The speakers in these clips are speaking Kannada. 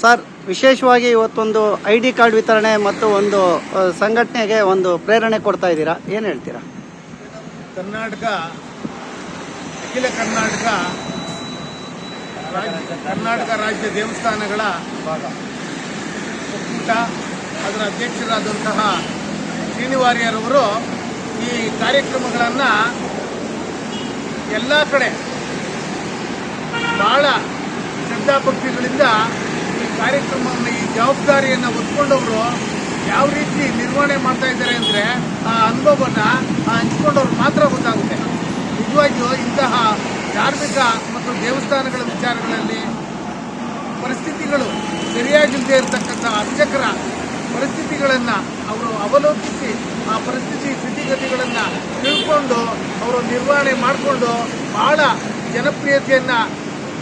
ಸರ್, ವಿಶೇಷವಾಗಿ ಇವತ್ತೊಂದು ಐ ಡಿ ಕಾರ್ಡ್ ವಿತರಣೆ ಮತ್ತು ಒಂದು ಸಂಘಟನೆಗೆ ಒಂದು ಪ್ರೇರಣೆ ಕೊಡ್ತಾ ಇದ್ದೀರಾ? ಏನು ಹೇಳ್ತೀರಾ? ಕರ್ನಾಟಕ, ಅಖಿಲ ಕರ್ನಾಟಕ ಕರ್ನಾಟಕ ರಾಜ್ಯ ದೇವಸ್ಥಾನಗಳ ಒಕ್ಕೂಟ, ಅದರ ಅಧ್ಯಕ್ಷರಾದಂತಹ ಶ್ರೀನಿವಾರ್ಯರವರು ಈ ಕಾರ್ಯಕ್ರಮಗಳನ್ನು ಎಲ್ಲ ಕಡೆ ಬಹಳ ಶ್ರದ್ಧಾಭಕ್ತಿಗಳಿಂದ ಕಾರ್ಯಕ್ರಮವನ್ನು ಈ ಜವಾಬ್ದಾರಿಯನ್ನು ಹೊತ್ಕೊಂಡವರು ಯಾವ ರೀತಿ ನಿರ್ವಹಣೆ ಮಾಡ್ತಾ ಇದ್ದಾರೆ ಅಂದರೆ ಆ ಅನುಭವನ ಆ ಹಂಚ್ಕೊಂಡವ್ರು ಮಾತ್ರ ಗೊತ್ತಾಗುತ್ತೆ. ನಿಜವಾಗಿಯೂ ಇಂತಹ ಧಾರ್ಮಿಕ ಮತ್ತು ದೇವಸ್ಥಾನಗಳ ವಿಚಾರಗಳಲ್ಲಿ ಪರಿಸ್ಥಿತಿಗಳು ಸರಿಯಾಗಿಲ್ಲದೆ ಇರತಕ್ಕಂಥ ಅರ್ಚಕರ ಪರಿಸ್ಥಿತಿಗಳನ್ನು ಅವರು ಅವಲೋಕಿಸಿ ಆ ಪರಿಸ್ಥಿತಿ ಸ್ಥಿತಿಗತಿಗಳನ್ನು ತಿಳ್ಕೊಂಡು ಅವರು ನಿರ್ವಹಣೆ ಮಾಡಿಕೊಂಡು ಬಹಳ ಜನಪ್ರಿಯತೆಯನ್ನು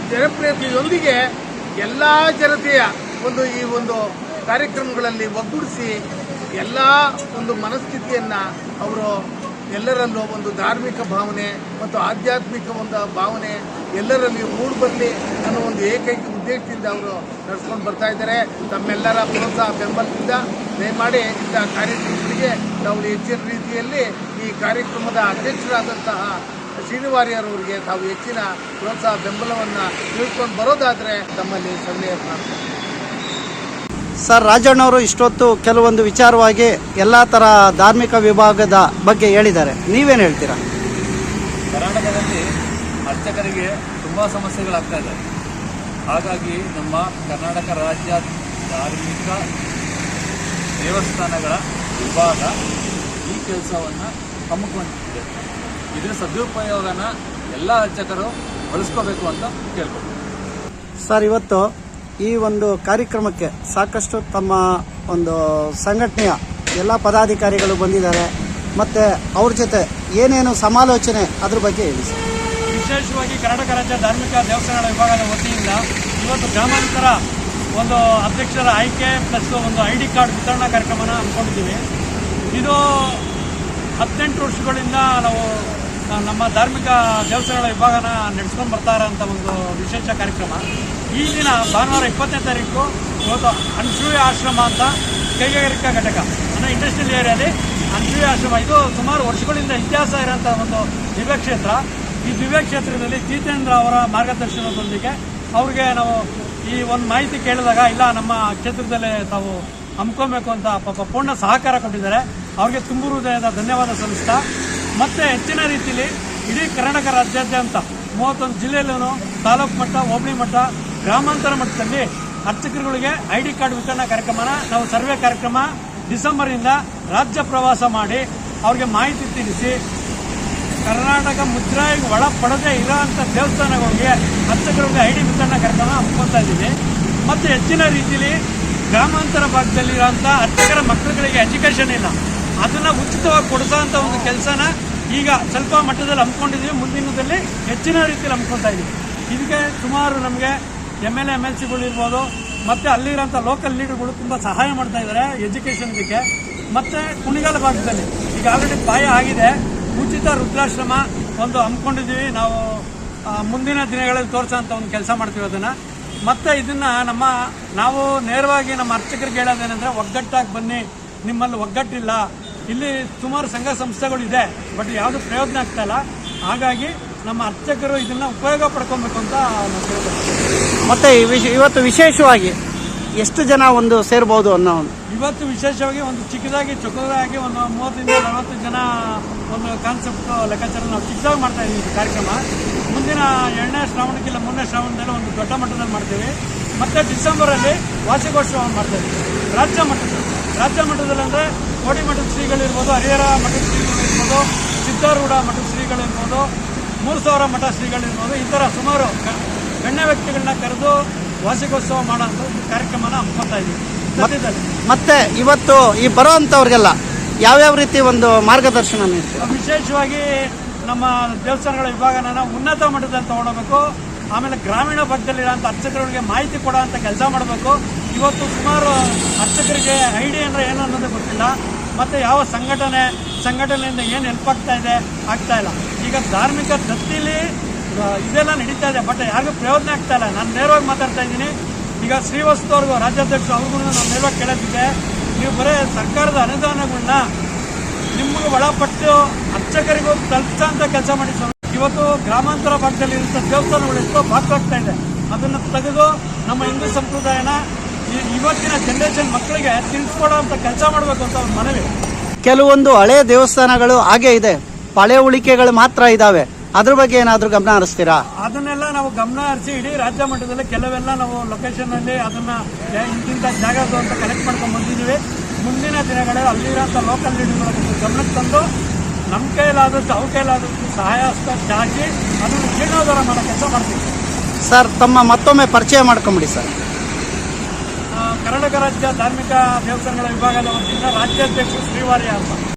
ಜನಪ್ರಿಯತೆಯೊಂದಿಗೆ ಎಲ್ಲ ಜನತೆಯ ಒಂದು ಈ ಒಂದು ಕಾರ್ಯಕ್ರಮಗಳಲ್ಲಿ ಒಗ್ಗೂಡಿಸಿ ಎಲ್ಲ ಒಂದು ಮನಸ್ಥಿತಿಯನ್ನು ಅವರು ಎಲ್ಲರಲ್ಲೂ ಒಂದು ಧಾರ್ಮಿಕ ಭಾವನೆ ಮತ್ತು ಆಧ್ಯಾತ್ಮಿಕ ಒಂದು ಭಾವನೆ ಎಲ್ಲರಲ್ಲಿ ಮೂಡಿಬರಲಿ ಅನ್ನೋ ಒಂದು ಏಕೈಕ ಉದ್ದೇಶದಿಂದ ಅವರು ನಡೆಸ್ಕೊಂಡು ಬರ್ತಾ ಇದ್ದಾರೆ. ತಮ್ಮೆಲ್ಲರ ಪ್ರೋತ್ಸಾಹ, ಬೆಂಬಲದಿಂದ ದಯಮಾಡಿ ಇಂಥ ಕಾರ್ಯಕ್ರಮಗಳಿಗೆ ನಾವು ಹೆಚ್ಚಿನ ರೀತಿಯಲ್ಲಿ ಈ ಕಾರ್ಯಕ್ರಮದ ಅಧ್ಯಕ್ಷರಾದಂತಹ ಶ್ರೀನಿವಾರ್ಯರವರಿಗೆ ತಾವು ಹೆಚ್ಚಿನ ಪ್ರೋತ್ಸಾಹ ಬೆಂಬಲವನ್ನು ತಿಳ್ಕೊಂಡು ಬರೋದಾದರೆ ತಮ್ಮಲ್ಲಿ ಸನ್ನೆಯ ಪ್ರಾರ್ಥನೆ ಸರ್ ರಾಜಣ್ಣವರು ಇಷ್ಟೊತ್ತು ಕೆಲವೊಂದು ವಿಚಾರವಾಗಿ ಎಲ್ಲ ಥರ ಧಾರ್ಮಿಕ ವಿಭಾಗದ ಬಗ್ಗೆ ಹೇಳಿದ್ದಾರೆ. ನೀವೇನು ಹೇಳ್ತೀರಾ? ಕರ್ನಾಟಕದಲ್ಲಿ ಅರ್ಚಕರಿಗೆ ತುಂಬ ಸಮಸ್ಯೆಗಳಾಗ್ತಾ ಇದೆ. ಹಾಗಾಗಿ ನಮ್ಮ ಕರ್ನಾಟಕ ರಾಜ್ಯ ಧಾರ್ಮಿಕ ದೇವಸ್ಥಾನಗಳ ವಿಭಾಗ ಈ ಕೆಲಸವನ್ನು ಹಮ್ಮಿಕೊಂಡಿದೆ. ಇದರ ಸದುಪಯೋಗನ ಎಲ್ಲ ಅರ್ಚಕರು ಬಳಸ್ಕೋಬೇಕು ಅಂತ ಕೇಳ್ಕೊಳ್ತೀನಿ. ಸರ್ ಇವತ್ತು ಈ ಒಂದು ಕಾರ್ಯಕ್ರಮಕ್ಕೆ ಸಾಕಷ್ಟು ತಮ್ಮ ಒಂದು ಸಂಘಟನೆಯ ಎಲ್ಲ ಪದಾಧಿಕಾರಿಗಳು ಬಂದಿದ್ದಾರೆ. ಮತ್ತು ಅವ್ರ ಜೊತೆ ಏನೇನು ಸಮಾಲೋಚನೆ ಅದ್ರ ಬಗ್ಗೆ ಹೇಳಿ ಸರ್. ವಿಶೇಷವಾಗಿ ಕರ್ನಾಟಕ ರಾಜ್ಯ ಧಾರ್ಮಿಕ ದೇವಸ್ಥಾನಗಳ ವಿಭಾಗದ ವತಿಯಿಂದ ಇವತ್ತು ಗ್ರಾಮಾಂತರ ಒಂದು ಅಧ್ಯಕ್ಷರ ಆಯ್ಕೆ ಪ್ಲಸ್ ಒಂದು ಐ ಡಿ ಕಾರ್ಡ್ ವಿತರಣಾ ಕಾರ್ಯಕ್ರಮನ ಹಮ್ಮಿಕೊಂಡಿದ್ದೀವಿ. ಇದು ಹದಿನೆಂಟು ವರ್ಷಗಳಿಂದ ನಾವು ನಮ್ಮ ಧಾರ್ಮಿಕ ದೇವಸ್ಥಾನಗಳ ವಿಭಾಗನ ನಡೆಸ್ಕೊಂಡು ಬರ್ತಾ ಇರೋಂಥ ಒಂದು ವಿಶೇಷ ಕಾರ್ಯಕ್ರಮ. ಈ ದಿನ ಭಾನುವಾರ ಇಪ್ಪತ್ತನೇ ತಾರೀಕು ಇವತ್ತು ಅನ್ಸೂಯ ಆಶ್ರಮ ಅಂತ ಕೈಗಾರಿಕಾ ಘಟಕ, ಅಂದರೆ ಇಂಡಸ್ಟ್ರಿಯಲ್ ಏರಿಯಾದಲ್ಲಿ ಅನ್ಸೂಯ ಆಶ್ರಮ. ಇದು ಸುಮಾರು ವರ್ಷಗಳಿಂದ ಇತಿಹಾಸ ಇರೋಂಥ ಒಂದು ದಿವ್ಯ ಕ್ಷೇತ್ರ. ಈ ದಿವ್ಯ ಕ್ಷೇತ್ರದಲ್ಲಿ ಜೀತೇಂದ್ರ ಅವರ ಮಾರ್ಗದರ್ಶನದೊಂದಿಗೆ ಅವ್ರಿಗೆ ನಾವು ಈ ಒಂದು ಮಾಹಿತಿ ಕೇಳಿದಾಗ, ಇಲ್ಲ, ನಮ್ಮ ಕ್ಷೇತ್ರದಲ್ಲೇ ತಾವು ಹಮ್ಕೊಬೇಕು ಅಂತ ಪಾಪ ಪೂರ್ಣ ಸಹಕಾರ ಕೊಟ್ಟಿದ್ದಾರೆ. ಅವ್ರಿಗೆ ತುಂಬು ಹೃದಯದ ಧನ್ಯವಾದ ಸಲ್ಲಿಸ್ತಾ, ಮತ್ತೆ ಹೆಚ್ಚಿನ ರೀತಿಯಲ್ಲಿ ಇಡೀ ಕರ್ನಾಟಕ ರಾಜ್ಯಾದ್ಯಂತ ಮೂವತ್ತೊಂದು ಜಿಲ್ಲೆಯಲ್ಲೂ ತಾಲೂಕು ಮಟ್ಟ, ಹೋಬಳಿ ಮಟ್ಟ, ಗ್ರಾಮಾಂತರ ಮಟ್ಟದಲ್ಲಿ ಅರ್ಚಕರುಗಳಿಗೆ ಐ ಡಿ ಕಾರ್ಡ್ ವಿತರಣಾ ಕಾರ್ಯಕ್ರಮನ ನಾವು ಸರ್ವೆ ಕಾರ್ಯಕ್ರಮ ಡಿಸೆಂಬರ್ನಿಂದ ರಾಜ್ಯ ಪ್ರವಾಸ ಮಾಡಿ ಅವ್ರಿಗೆ ಮಾಹಿತಿ ತಿಳಿಸಿ, ಕರ್ನಾಟಕ ಮುದ್ರಾಯಿಗೆ ಒಳಪಡದೇ ಇರೋಂಥ ದೇವಸ್ಥಾನಗಳಿಗೆ ಅರ್ಚಕರಿಗೆ ಐ ಡಿ ವಿತರಣಾ ಕಾರ್ಯಕ್ರಮ ಹಮ್ಮಿಕೊಳ್ತಾ ಇದ್ದೀವಿ. ಮತ್ತು ಹೆಚ್ಚಿನ ರೀತಿಯಲ್ಲಿ ಗ್ರಾಮಾಂತರ ಭಾಗದಲ್ಲಿ ಇರೋಂಥ ಅರ್ಚಕರ ಮಕ್ಕಳುಗಳಿಗೆ ಎಜುಕೇಷನ್ ಇಲ್ಲ. ಅದನ್ನು ಉಚಿತವಾಗಿ ಕೊಡಿಸೋಂಥ ಒಂದು ಕೆಲಸನ ಈಗ ಸ್ವಲ್ಪ ಮಟ್ಟದಲ್ಲಿ ಹಮ್ಮಿಕೊಂಡಿದ್ದೀವಿ. ಮುಂದಿನದಲ್ಲಿ ಹೆಚ್ಚಿನ ರೀತಿಯಲ್ಲಿ ಹಮ್ಮಿಕೊಳ್ತಾ ಇದ್ದೀವಿ ಇದಕ್ಕೆ ಸುಮಾರು ನಮಗೆ ಎಂ ಎಲ್ ಎಂ ಎಲ್ ಸಿಗಳಿರ್ಬೋದು ಮತ್ತು ಅಲ್ಲಿರೋಂಥ ಲೋಕಲ್ ಲೀಡರ್ಗಳು ತುಂಬ ಸಹಾಯ ಮಾಡ್ತಾ ಇದ್ದಾರೆ ಎಜುಕೇಷನ್ ಇದಕ್ಕೆ. ಮತ್ತು ಕುಣಿಗಾಲ ಭಾಗದಲ್ಲಿ ಈಗ ಆಲ್ರೆಡಿ ಬಾಯ ಆಗಿದೆ. ಉಚಿತ ರುದ್ರಾಶ್ರಮ ಒಂದು ಹಮ್ಮಿಕೊಂಡಿದ್ದೀವಿ. ನಾವು ಮುಂದಿನ ದಿನಗಳಲ್ಲಿ ತೋರಿಸೋಂಥ ಒಂದು ಕೆಲಸ ಮಾಡ್ತೀವಿ ಅದನ್ನು. ಮತ್ತು ಇದನ್ನು ನಮ್ಮ ನಾವು ನೇರವಾಗಿ ನಮ್ಮ ಅರ್ಚಕರಿಗೆ ಹೇಳೋದೇನೆಂದರೆ ಒಗ್ಗಟ್ಟಾಗಿ ಬನ್ನಿ ನಿಮ್ಮಲ್ಲಿ ಒಗ್ಗಟ್ಟಿಲ್ಲ. ಇಲ್ಲಿ ಸುಮಾರು ಸಂಘ ಸಂಸ್ಥೆಗಳು ಇದೆ ಬಟ್ ಯಾವುದು ಪ್ರಯೋಜನ ಆಗ್ತಾ ಇಲ್ಲ. ಹಾಗಾಗಿ ನಮ್ಮ ಅರ್ಚಕರು ಇದನ್ನು ಉಪಯೋಗ ಪಡ್ಕೊಬೇಕು ಅಂತ ಮತ್ತೆ ಇವತ್ತು ವಿಶೇಷವಾಗಿ ಎಷ್ಟು ಜನ ಒಂದು ಸೇರ್ಬೋದು ಅನ್ನೋ ಒಂದು? ಇವತ್ತು ವಿಶೇಷವಾಗಿ ಒಂದು ಚಿಕ್ಕದಾಗಿ ಚೊಕ್ಕದಾಗಿ ಒಂದು ಮೂವತ್ತರಿಂದ ನಲವತ್ತು ಜನ ಒಂದು ಕಾನ್ಸೆಪ್ಟ್ ಲೆಕ್ಕಾಚಾರ ನಾವು ಚಿಕ್ಕದಾಗಿ ಮಾಡ್ತಾ ಇದ್ದೀವಿ ಈ ಕಾರ್ಯಕ್ರಮ. ಮುಂದಿನ ಎರಡನೇ ಶ್ರಾವಣಕ್ಕಿಲ್ಲ ಮೂರನೇ ಶ್ರಾವಣದಲ್ಲಿ ಒಂದು ದೊಡ್ಡ ಮಟ್ಟದಲ್ಲಿ ಮಾಡ್ತೀವಿ. ಮತ್ತೆ ಡಿಸೆಂಬರಲ್ಲಿ ವಾರ್ಷಿಕೋತ್ಸವ ಮಾಡ್ತೇವೆ. ರಾಜ್ಯ ಮಟ್ಟದಲ್ಲಿ. ರಾಜ್ಯ ಮಟ್ಟದಲ್ಲಿ ಅಂದರೆ ಕೋಡಿ ಮಠದ ಶ್ರೀಗಳಿರ್ಬೋದು ಹರಿಹರ ಮಠದ ಶ್ರೀಗಳಿರ್ಬೋದು ಸಿದ್ಧಾರೂಢ ಮಠದ ಶ್ರೀಗಳಿರ್ಬೋದು ಮೂರು ಸಾವಿರ ಮಠ ಶ್ರೀಗಳಿರ್ಬೋದು ಈ ಥರ ಸುಮಾರು ಗಣ್ಯ ವ್ಯಕ್ತಿಗಳನ್ನ ಕರೆದು ವಾರ್ಷಿಕೋತ್ಸವ ಮಾಡೋಂಥ ಒಂದು ಕಾರ್ಯಕ್ರಮನ ಹಮ್ಮಿಕೊಳ್ತಾ ಇದ್ದೀವಿ. ಮತ್ತೆ ಇವತ್ತು ಈ ಬರೋವಂಥವ್ರಿಗೆಲ್ಲ ಯಾವ್ಯಾವ ರೀತಿ ಒಂದು ಮಾರ್ಗದರ್ಶನ ವಿಶೇಷವಾಗಿ ನಮ್ಮ ದೇವಸ್ಥಾನಗಳ ವಿಭಾಗನ ಉನ್ನತ ಮಟ್ಟದಲ್ಲಿ ತಗೊಂಡೋಗ್ಬೇಕು. ಆಮೇಲೆ ಗ್ರಾಮೀಣ ಭಾಗದಲ್ಲಿರೋಂಥ ಅರ್ಚಕರಿಗೆ ಮಾಹಿತಿ ಕೊಡೋಂಥ ಕೆಲಸ ಮಾಡಬೇಕು. ಇವತ್ತು ಸುಮಾರು ಅರ್ಚಕರಿಗೆ ಐಡಿ ಅಂದರೆ ಏನು ಅನ್ನೋದು ಗೊತ್ತಿಲ್ಲ. ಮತ್ತು ಯಾವ ಸಂಘಟನೆ, ಸಂಘಟನೆಯಿಂದ ಏನು ಹೆಲ್ಪ್ ಆಗ್ತಾ ಇದೆ, ಆಗ್ತಾ ಈಗ ಧಾರ್ಮಿಕ ದತ್ತಿಲಿ ಇದೆಲ್ಲ ನಡೀತಾ ಇದೆ. ಬಟ್ ಯಾರಿಗೂ ಪ್ರಯೋಜನ ಆಗ್ತಾ ಇಲ್ಲ. ನಾನು ನೇರವಾಗಿ ಮಾತಾಡ್ತಾ ಇದ್ದೀನಿ. ಈಗ ಶ್ರೀವಸ್ತು ಅವ್ರಿಗೂ ರಾಜ್ಯಾಧ್ಯಕ್ಷರು ಅವ್ರಿಗೂ ನಾನು ನೇರವಾಗಿ ಕೇಳೋದಿದೆ ನೀವು ಬರೀ ಸರ್ಕಾರದ ಅನುದಾನಗಳನ್ನ ನಿಮಗೆ ಒಳಪಟ್ಟು ಅರ್ಚಕರಿಗೂ ತಲುಪಿಸಂತ ಕೆಲಸ ಮಾಡಿ ಸ್ವಾಮಿ. ಇವತ್ತು ಗ್ರಾಮಾಂತರ ಭಾಗದಲ್ಲಿ ಇರುವಂಥ ದೇವಸ್ಥಾನಗಳು ಎಷ್ಟೋ ಭಾಗವಾಗ್ತಾ ಇದೆ. ಅದನ್ನು ತೆಗೆದು ನಮ್ಮ ಹಿಂದೂ ಸಂಪ್ರದಾಯನ ಈ- ಇವತ್ತಿನ ಜನರೇಷನ್ ಮಕ್ಕಳಿಗೆ ತಿಳಿಸ್ಕೊಡೋಂಥ ಕೆಲಸ ಮಾಡಬೇಕು ಅಂತ ಒಂದು ಮನವಿ. ಕೆಲವೊಂದು ಹಳೆ ದೇವಸ್ಥಾನಗಳು ಹಾಗೆ ಇದೆ. ಹಳೆ ಉಳಿಕೆಗಳು ಮಾತ್ರ ಇದಾವೆ. ಅದ್ರ ಬಗ್ಗೆ ಏನಾದರೂ ಗಮನ ಹರಿಸ್ತೀರಾ? ಅದನ್ನೆಲ್ಲ ನಾವು ಗಮನ ಹರಿಸಿ ಇಡೀ ರಾಜ್ಯ ಮಟ್ಟದಲ್ಲಿ ಕೆಲವೆಲ್ಲ ನಾವು ಲೊಕೇಶನ್ ಅಲ್ಲಿ ಅದನ್ನ ಇಂತಿಂತ ಜಾಗದ್ದು ಅಂತ ಕಲೆಕ್ಟ್ ಮಾಡ್ಕೊಂಡು ಬಂದಿದ್ದೀವಿ. ಮುಂದಿನ ದಿನಗಳಲ್ಲಿ ಅಲ್ಲಿರೋಂಥ ಲೋಕಲ್ ಲೀಡರ್ಗಳ ಗಮನಕ್ಕೆ ತಂದು ನಮ್ಮ ಕೈಲಾದಷ್ಟು ಅವ್ರ ಕೈಲಾದಷ್ಟು ಸಹಾಯ ಚಾಚಿ ಅದನ್ನು ಜೀರ್ಣೋದ್ಧಾರ ಮಾಡೋ ಕೆಲಸ ಮಾಡ್ತೀವಿ. ಸರ್ ತಮ್ಮ ಮತ್ತೊಮ್ಮೆ ಪರಿಚಯ ಮಾಡ್ಕೊಂಬಿಡಿ ಸರ್. ಕರ್ನಾಟಕ ರಾಜ್ಯ ಧಾರ್ಮಿಕ ದೇವಸ್ಥಾನಗಳ ವಿಭಾಗದ ವತಿಯಿಂದ ರಾಜ್ಯಾಧ್ಯಕ್ಷರು ಶ್ರೀವಾರ್ಯ ಅಂತ